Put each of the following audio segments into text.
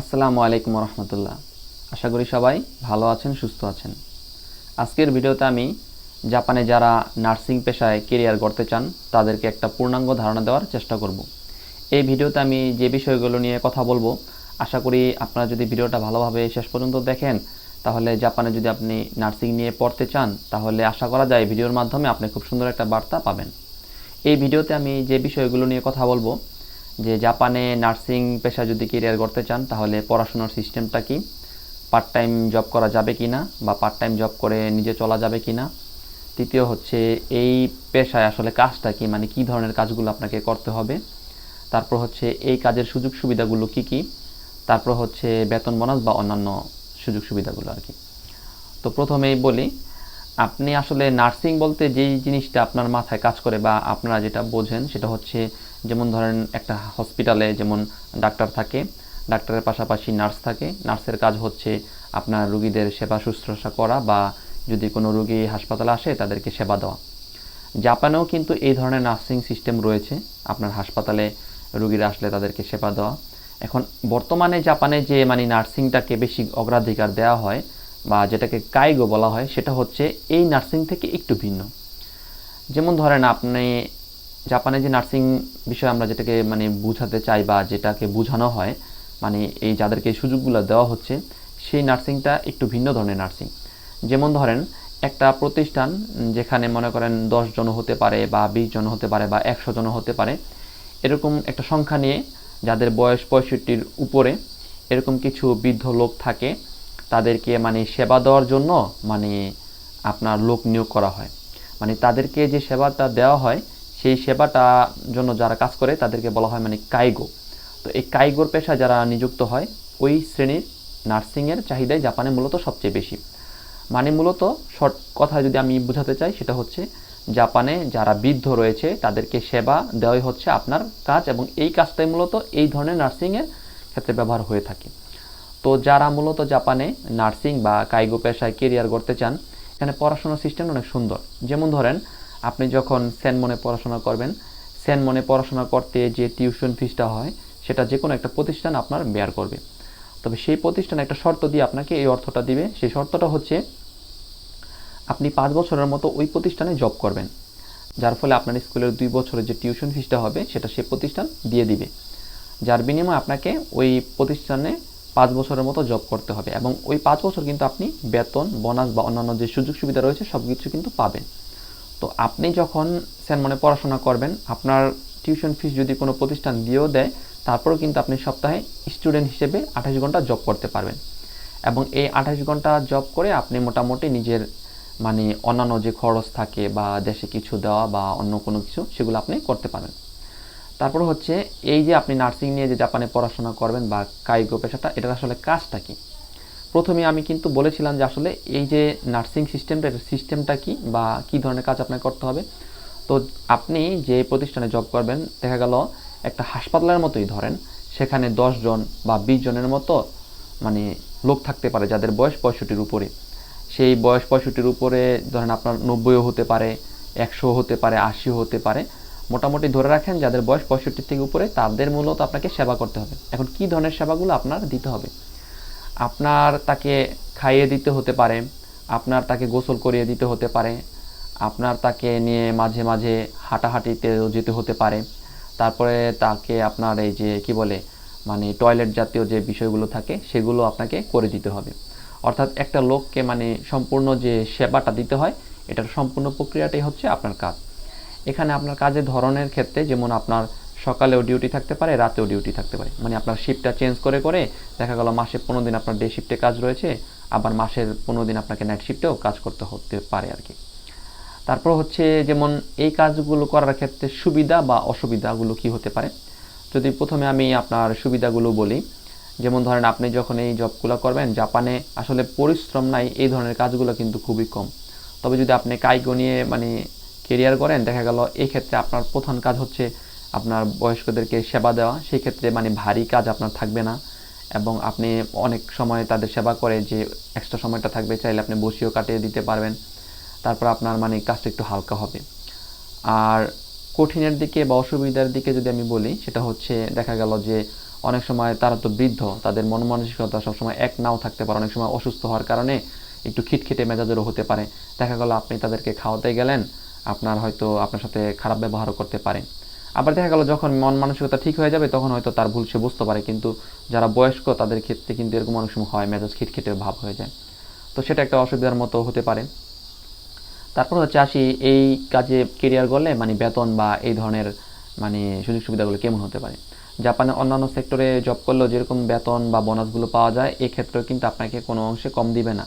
আসসালামু আলাইকুম রহমতুল্লাহ আশা করি সবাই ভালো আছেন, সুস্থ আছেন। আজকের ভিডিওতে আমি জাপানে যারা নার্সিং পেশায় কেরিয়ার গড়তে চান, তাদেরকে একটা পূর্ণাঙ্গ ধারণা দেওয়ার চেষ্টা করব। এই ভিডিওতে আমি যে বিষয়গুলো নিয়ে কথা বলব, আশা করি আপনারা যদি ভিডিওটা ভালোভাবে শেষ পর্যন্ত দেখেন, তাহলে জাপানে যদি আপনি নার্সিং নিয়ে পড়তে চান, তাহলে আশা করা যায় ভিডিওর মাধ্যমে আপনি খুব সুন্দর একটা বার্তা পাবেন। এই ভিডিওতে আমি যে বিষয়গুলো নিয়ে কথা বলব যে জাপানে নার্সিং পেশা যদি কেরিয়ার করতে চান, তাহলে পড়াশোনার সিস্টেমটা কি? পার্ট টাইম জব করা যাবে কি না বা পার্ট টাইম জব করে নিজে চলা যাবে কি না তৃতীয় হচ্ছে, এই পেশায় আসলে কাজটা কি? মানে কি ধরনের কাজগুলো আপনাকে করতে হবে? তারপর হচ্ছে, এই কাজের সুযোগ সুবিধাগুলো কি কি? তারপর হচ্ছে, বেতন বোনাস বা অন্যান্য সুযোগ সুবিধাগুলো আর কি। তো প্রথমেই বলি, আপনি আসলে নার্সিং বলতে যেই জিনিসটা আপনার মাথায় কাজ করে বা আপনারা যেটা বোঝেন, সেটা হচ্ছে যেমন ধরেন একটা হসপিটালে যেমন ডাক্তার থাকে ডাক্তারের পাশাপাশি নার্স থাকে নার্সের কাজ হচ্ছে আপনার রুগীদের সেবা শুশ্রূষা করা বা যদি কোনো রুগী হাসপাতালে আসে তাদেরকে সেবা দেওয়া। জাপানেও কিন্তু এই ধরনের নার্সিং সিস্টেম রয়েছে, আপনার হাসপাতালে রুগীরা আসলে তাদেরকে সেবা দেওয়া। এখন বর্তমানে জাপানে যে মানে নার্সিংটাকে বেশি অগ্রাধিকার দেওয়া হয় বা যেটাকে কাইগো বলা হয়, সেটা হচ্ছে এই নার্সিং থেকে একটু ভিন্ন। যেমন ধরেন আপনি জাপানে যে নার্সিং বিষয়ে আমরা যেটাকে মানে বোঝাতে চাই বা যেটাকে বোঝানো হয় মানে এই যাদেরকে সুযোগগুলো দেওয়া হচ্ছে, সেই নার্সিংটা একটু ভিন্ন ধরনের নার্সিং। যেমন ধরেন, একটা প্রতিষ্ঠান যেখানে মনে করেন জন হতে পারে বা বিশ জন হতে পারে বা একশো জন হতে পারে, এরকম একটা সংখ্যা নিয়ে যাদের বয়স পঁয়ষট্টির উপরে, এরকম কিছু বৃদ্ধ লোক থাকে, তাদেরকে মানে সেবা দেওয়ার জন্য মানে আপনার লোক নিয়োগ করা হয়। মানে তাদেরকে যে সেবাটা দেওয়া হয় সেই সেবাটা জন্য যারা কাজ করে, তাদেরকে বলা হয় মানে কাইগো। তো এই কাইগোর পেশা যারা নিযুক্ত হয়, ওই শ্রেণির নার্সিংয়ের চাহিদাই জাপানে মূলত সবচেয়ে বেশি। মানে মূলত শর্ট কথা যদি আমি বোঝাতে চাই, সেটা হচ্ছে জাপানে যারা বৃদ্ধ রয়েছে, তাদেরকে সেবা দেওয়াই হচ্ছে আপনার কাজ এবং এই কাজটাই মূলত এই ধরনের নার্সিংয়ের ক্ষেত্রে ব্যবহার হয়ে থাকে। তো যারা মূলত জাপানে নার্সিং বা কাইগো পেশায় কেরিয়ার করতে চান, এখানে পড়াশোনার সিস্টেম অনেক সুন্দর। যেমন ধরেন আপনি যখন সেনমনে পড়াশোনা করবেন সেনমনে পড়াশোনা করতে যে টিউশন ফিসটা হয়, সেটা যে কোনো একটা প্রতিষ্ঠান আপনার বেয়ার করবে। তবে সেই প্রতিষ্ঠান একটা শর্ত দিয়ে আপনাকে এই অর্থটা দিবে। সেই শর্তটা হচ্ছে, আপনি পাঁচ বছরের মতো ওই প্রতিষ্ঠানে জব করবেন, যার ফলে আপনার স্কুলের দুই বছরের যে টিউশন ফিসটা হবে, সেটা সেই প্রতিষ্ঠান দিয়ে দিবে। যার বিনিময়ে আপনাকে ওই প্রতিষ্ঠানে পাঁচ বছরের মতো জব করতে হবে এবং ওই পাঁচ বছর কিন্তু আপনি বেতন, বোনাস বা অন্যান্য যে সুযোগ সুবিধা রয়েছে সব কিছু কিন্তু পাবেন। তো আপনি যখন সেনমনে পড়াশোনা করবেন, আপনার টিউশন ফিস যদি কোনো প্রতিষ্ঠান দিয়েও দেয়, তারপরেও কিন্তু আপনি সপ্তাহে স্টুডেন্ট হিসেবে আঠাশ ঘণ্টা জব করতে পারবেন। এবং এই আঠাশ ঘণ্টা জব করে আপনি মোটামুটি নিজের মানে অন্যান্য যে খরচ থাকে বা দেশে কিছু দেওয়া বা অন্য কোনো কিছু, সেগুলো আপনি করতে পারবেন। তারপর হচ্ছে এই যে আপনি নার্সিং নিয়ে যে জাপানে পড়াশোনা করবেন বা কাইগো পেশাটা, এটার আসলে কাজটা কি? প্রথমে আমি কিন্তু বলেছিলাম যে আসলে এই যে নার্সিং সিস্টেমটা সিস্টেমটা কি বা কি ধরনের কাজ আপনাকে করতে হবে। তো আপনি যে প্রতিষ্ঠানে জব করবেন, দেখা গেল একটা হাসপাতালের মতোই ধরেন, সেখানে জন বা বিশ জনের মতো মানে লোক থাকতে পারে যাদের বয়স পঁয়ষট্টির উপরে। সেই বয়স পঁয়ষট্টির উপরে ধরেন আপনার নব্বইও হতে পারে একশো হতে পারে, আশিও হতে পারে। মোটামুটি ধরে রাখেন যাদের বয়স পঁয়ষট্টির থেকে উপরে, তাদের মূলত আপনাকে সেবা করতে হবে। এখন কি ধরনের সেবাগুলো আপনার দিতে হবে? আপনার তাকে খাইয়ে দিতে হতে পারে, আপনার তাকে গোসল করিয়ে দিতে হতে পারে, আপনার তাকে নিয়ে মাঝে মাঝে হাঁটাহাঁটিতে যেতে হতে পারে, তারপরে তাকে আপনার এই যে কি বলে মানে টয়লেট জাতীয় যে বিষয়গুলো থাকে, সেগুলো আপনাকে করে দিতে হবে। অর্থাৎ একটা লোককে মানে সম্পূর্ণ যে সেবাটা দিতে হয়, এটার সম্পূর্ণ প্রক্রিয়াটাই হচ্ছে আপনার কাজ। এখানে আপনার কাজের ধরনের ক্ষেত্রে যেমন আপনার সকালেও ডিউটি থাকতে পারে, রাতেও ডিউটি থাকতে পারে। মানে আপনার শিফটটা চেঞ্জ করে করে দেখা গেল মাসে পনেরো দিন আপনার ডে শিফটে কাজ রয়েছে, আবার মাসের পনেরো দিন আপনাকে নাইট শিফটেও কাজ করতে হতে পারে আর কি। তারপর হচ্ছে যেমন এই কাজগুলো করার ক্ষেত্রে সুবিধা বা অসুবিধাগুলো কি হতে পারে? যদি প্রথমে আমি আপনার সুবিধাগুলো বলি, যেমন ধরেন আপনি যখন এই জবগুলো করবেন, জাপানে আসলে পরিশ্রম নাই, এই ধরনের কাজগুলো কিন্তু খুবই কম। তবে যদি আপনি কাইগো নিয়ে মানে কেরিয়ার করেন, দেখা গেল এই ক্ষেত্রে আপনার প্রধান কাজ হচ্ছে আপনার বয়স্কদেরকে সেবা দেওয়া, সেই ক্ষেত্রে মানে ভারী কাজ আপনার থাকবে না এবং আপনি অনেক সময় তাদের সেবা করে যে এক্সট্রা সময়টা থাকবে, চাইলে আপনি বসিও কাটিয়ে দিতে পারবেন। তারপর আপনার মানে কাজটা একটু হালকা হবে। আর কঠিনের দিকে বা অসুবিধার দিকে যদি আমি বলি, সেটা হচ্ছে দেখা গেল যে অনেক সময় তারা তো বৃদ্ধ, তাদের মন মানসিকতা সবসময় এক নাও থাকতে পারে। অনেক সময় অসুস্থ হওয়ার কারণে একটু খিটখিটে মেজাজেরও হতে পারে। দেখা গেল আপনি তাদেরকে খাওয়াতে গেলেন, আপনার হয়তো আপনার সাথে খারাপ ব্যবহারও করতে পারে। আবার দেখা গেল যখন মন মানসিকতা ঠিক হয়ে যাবে, তখন হয়তো তার ভুল সে বুঝতে পারে, কিন্তু যারা বয়স্ক, তাদের ক্ষেত্রে কিন্তু এরকম অনেক সময় হয়, মেজাজ খিটখিটে ভাব হয়ে যায়। তো সেটা একটা অসুবিধার মতো হতে পারে। তারপর হচ্ছে আসি, এই কাজে কেরিয়ার করলে মানে বেতন বা এই ধরনের মানে সুযোগ সুবিধাগুলো কেমন হতে পারে? জাপানে অন্যান্য সেক্টরে জব করলেও যেরকম বেতন বা বোনাসগুলো পাওয়া যায় এই ক্ষেত্রেও কিন্তু আপনাকে কোনো অংশে কম দিবে না।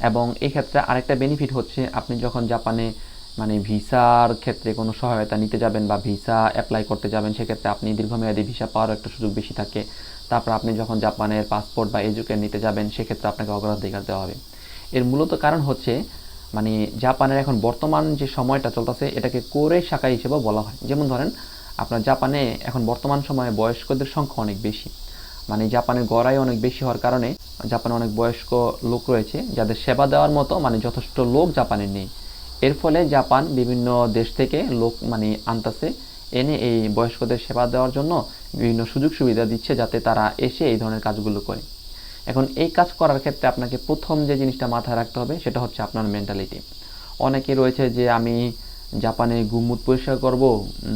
এবং এই ক্ষেত্রে আরেকটা বেনিফিট হচ্ছে, আপনি যখন জাপানে মানে ভিসার ক্ষেত্রে কোনো সহায়তা নিতে যাবেন বা ভিসা অ্যাপ্লাই করতে যাবেন, সেক্ষেত্রে আপনি দীর্ঘমেয়াদী ভিসা পাওয়ার একটা সুযোগ বেশি থাকে। তারপর আপনি যখন জাপানের পাসপোর্ট বা এজুকেট নিতে যাবেন, সেক্ষেত্রে আপনাকে অগ্রাধিকার দেওয়া হবে। এর মূলত কারণ হচ্ছে মানে জাপানের এখন বর্তমান যে সময়টা চলতেছে, এটাকে কোরে শাখা হিসেবে বলা হয়। যেমন ধরেন, আপনার জাপানে এখন বর্তমান সময়ে বয়স্কদের সংখ্যা অনেক বেশি। মানে জাপানের গড়াই অনেক বেশি হওয়ার কারণে, জাপানে অনেক বয়স্ক লোক রয়েছে, যাদের সেবা দেওয়ার মতো মানে যথেষ্ট লোক জাপানে নেই। এর ফলে জাপান বিভিন্ন দেশ থেকে লোক মানে আনতেছে, এনে এই বয়স্কদের সেবা দেওয়ার জন্য বিভিন্ন সুযোগ সুবিধা দিচ্ছে যাতে তারা এসে এই ধরনের কাজগুলো করে। এখন এই কাজ করার ক্ষেত্রে আপনাকে প্রথম যে জিনিসটা মাথায় রাখতে হবে সেটা হচ্ছে আপনার মেন্টালিটি অনেকে রয়েছে যে আমি জাপানে গুমুট পরিষ্কার করব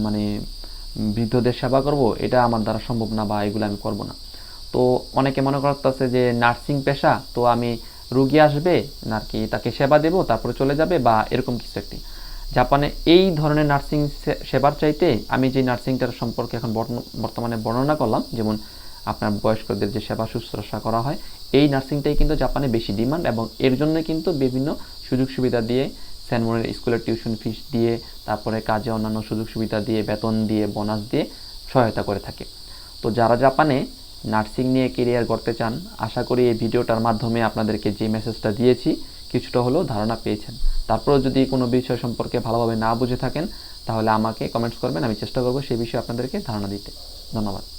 মানে বৃদ্ধদের সেবা করব, এটা আমার দ্বারা সম্ভব না বা এগুলো আমি করব না। তো অনেকে মনে করতেছে যে নার্সিং পেশা, তো আমি রুগী আসবে, নাকি তাকে সেবা দেব, তারপরে চলে যাবে, বা এরকম কিছু একটি? জাপানে এই ধরনের নার্সিং সেবার চাইতে আমি যে নার্সিংটার সম্পর্কে এখন বর্তমানে বর্ণনা করলাম, যেমন আপনার বয়স্কদের যে সেবা শুশ্রূষা করা হয়, এই নার্সিংটাই কিন্তু জাপানে বেশি ডিমান্ড এবং এর জন্য কিন্তু বিভিন্ন সুযোগ সুবিধা দিয়ে স্যানমোনের স্কুলের টিউশন ফিস দিয়ে, তারপরে কাজে অন্যান্য সুযোগ সুবিধা দিয়ে, বেতন দিয়ে বোনাস দিয়ে সহায়তা করে থাকে। তো যারা জাপানে নার্সিং নিয়ে কেরিয়ার করতে চান, আশা করি এই ভিডিওটার মাধ্যমে আপনাদেরকে যে মেসেজটা দিয়েছি, কিছুটা হলেও ধারণা পেয়েছেন। তারপরেও যদি কোনো বিষয় সম্পর্কে ভালোভাবে না বুঝে থাকেন, তাহলে আমাকে কমেন্টস করবেন, আমি চেষ্টা করব সেই বিষয়ে আপনাদেরকে ধারণা দিতে। ধন্যবাদ।